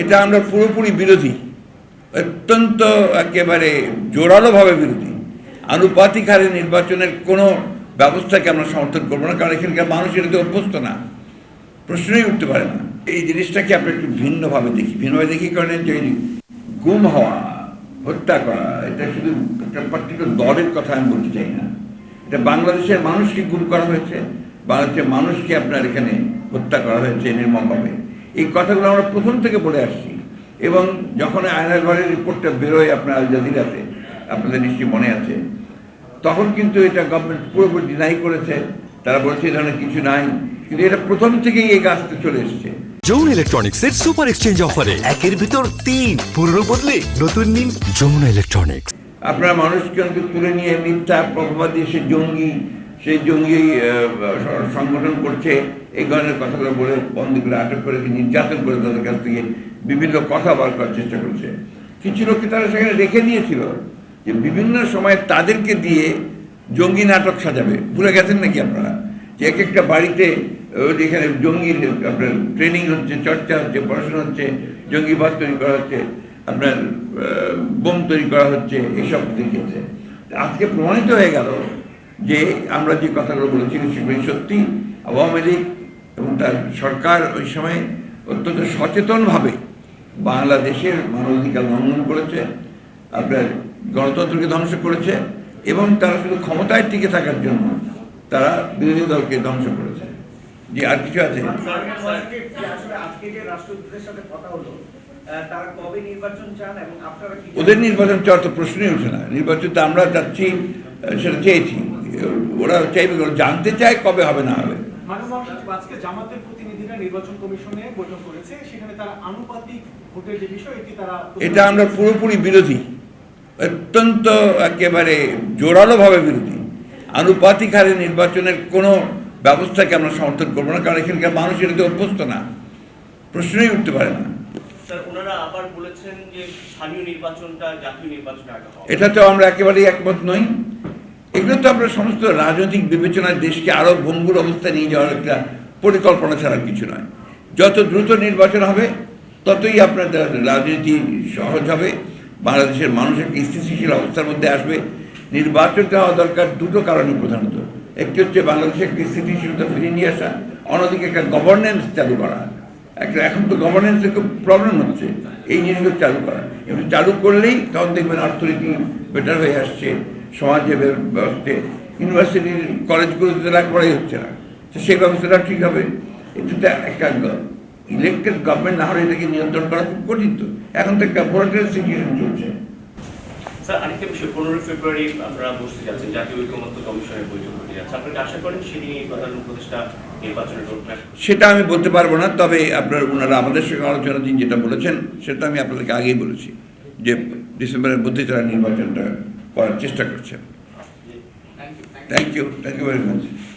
এটা আমরা পুরোপুরি বিরোধী, অত্যন্ত একেবারে জোরালোভাবে বিরোধী। আনুপাতিক হারে নির্বাচনের কোনো ব্যবস্থাকে আমরা সমর্থন করব না, কারণ এখানকার মানুষ এটাতে অভ্যস্ত না। প্রশ্নই উঠতে পারে না। এই জিনিসটাকে আমরা একটু ভিন্নভাবে দেখি। ভিন্নভাবে দেখি কারণে যে গুম হওয়া, হত্যা করা, এটা শুধু একটা পার্টিকুলার দলের কথা আমি বলতে চাই না। এটা বাংলাদেশের মানুষকে গুম করা হয়েছে, বাংলাদেশের মানুষকে আপনার এখানে হত্যা করা হয়েছে নির্মমভাবে। এই কথাগুলো আমরা প্রথম থেকে বলে আসছি। এবং যখন আয়নাঘরের রিপোর্টটা বেরোয় আপনার আল জাজিরাতে আপনাদের নিশ্চয়ই মনে আছে তখন কিন্তু এটা গভর্নমেন্ট পুরোপুরি ডিনাই করেছে। তারা বলছে এই ধরনের কিছু নাই। কিন্তু এটা প্রথম থেকেই এই গাছটা চলে এসছে। যমুনা ইলেকট্রনিক্স এর সুপার এক্সচেঞ্জ অফারে একের ভিতর তিন পুরনো বদলে নতুন নিন যমুনা ইলেকট্রনিক্স আপনারা মানুষকে তুলে নিয়ে মিথ্যা প্রভাবাদ দিয়ে সে জঙ্গি সেই জঙ্গি সংগঠন করছে। এই ধরনের কথাগুলো বলে বন্দীগুলো আটক করে নির্যাতন করে তাদের কাছ থেকে বিভিন্ন কথা বার করার চেষ্টা করছে। কিছু লোককে তারা সেখানে রেখে দিয়েছিল যে বিভিন্ন সময় তাদেরকে দিয়ে জঙ্গি নাটক সাজাবে। ভুলে গেছেন নাকি আপনারা? যে এক একটা বাড়িতে যেখানে জঙ্গি আপনার ট্রেনিং হচ্ছে, চর্চা হচ্ছে, পড়াশোনা হচ্ছে জঙ্গিবাদ তৈরি করা হচ্ছে, আপনার বোম তৈরি করা হচ্ছে, এসব দেখিয়েছে। আজকে প্রমাণিত হয়ে গেল যে আমরা যে কথাগুলো বলেছি সেগুলি সত্যি আওয়ামী লীগ এবং তার সরকার ওই সময় অত্যন্ত সচেতনভাবে বাংলাদেশের মানবাধিকার লঙ্ঘন করেছে আপনার গণতন্ত্রকে ধ্বংস করেছে এবং তারা শুধু ক্ষমতায় টিকে থাকার জন্য তারা বিরোধী দলকে ধ্বংস করেছে। যে আর কিছু আছে? ওদের নির্বাচন চাওয়ার তো প্রশ্নই ওঠে না। নির্বাচন তো আমরা চাচ্ছি সেটা চেয়েছি। ওরা চাইবে ওরা জানতে চায় কবে হবে না হবে। আজকে জামাতের প্রতিনিধিরা নির্বাচন কমিশনে বৈঠক করেছে সেখানে তারা আনুপাতিক ভোটের যে বিষয় এটি তারা এটা আমরা পুরোপুরি বিরোধী। অত্যন্ত একেবারে জোরালোভাবে বিরোধী। আনুপাতিক হারে নির্বাচনের কোনো ব্যবস্থাকে আমরা সমর্থন করব না কারণ এখানকার মানুষ এটাতে অভ্যস্ত না। প্রশ্নই উঠতে পারে না। স্যার ওনারা আবার বলেছেন যে নির্বাচনটা জাতীয় নির্বাচনে এটাতেও আমরা একেবারেই একমত নই। এগুলো তো আমরা সমস্ত রাজনৈতিক বিবেচনায় দেশকে আরও ভঙ্গুর অবস্থা নিয়ে যাওয়ার একটা পরিকল্পনা ছাড়া কিছু নয়। যত দ্রুত নির্বাচন হবে, ততই আপনার রাজনীতি সহজ হবে। বাংলাদেশের মানুষ একটা স্থিতিশীল অবস্থার মধ্যে আসবে। নির্বাচনটা হওয়া দরকার দুটো কারণে প্রধানত। একটি হচ্ছে বাংলাদেশে একটা স্থিতিশীলতা ফিরিয়ে নিয়ে আসা, অন্যদিকে একটা গভর্নেন্স চালু করা। একটা এখন তো গভর্নেন্সের খুব প্রবলেম হচ্ছে, এই জিনিসগুলো চালু করা। এবং চালু করলেই তখন দেখবেন অর্থনীতি বেটার হয়ে আসছে। সমাজে ব্যবস্থা ইউনিভার্সিটির কলেজগুলোতে লেখাপড়াই হচ্ছে না। তো সেই ব্যবস্থাটা ঠিক হবে। এটা একটা ইলেকটেড গভর্নমেন্ট না হলে এটাকে নিয়ন্ত্রণ করা খুব কঠিন তো। এখন তো একটা ভোলাটাইল সিচুয়েশন চলছে। স্যার আরেকটা বিষয়। পনেরোই ফেব্রুয়ারি আপনারা বসতে যাচ্ছেন জাতীয় ঐক্যমত্য কমিশনের বৈঠক হতে যাচ্ছে আপনারা আশা করেন সেদিনই প্রধান উপদেষ্টা নির্বাচনের সেটা আমি বলতে পারব না তবে আপনার ওনারা আমাদের সঙ্গে আলোচনা দিন যেটা বলেছেন সেটা আমি আপনাদেরকে আগেই বলেছি যে ডিসেম্বরের মধ্যে তারা নির্বাচনটা করার চেষ্টা করছেন thank you thank you very much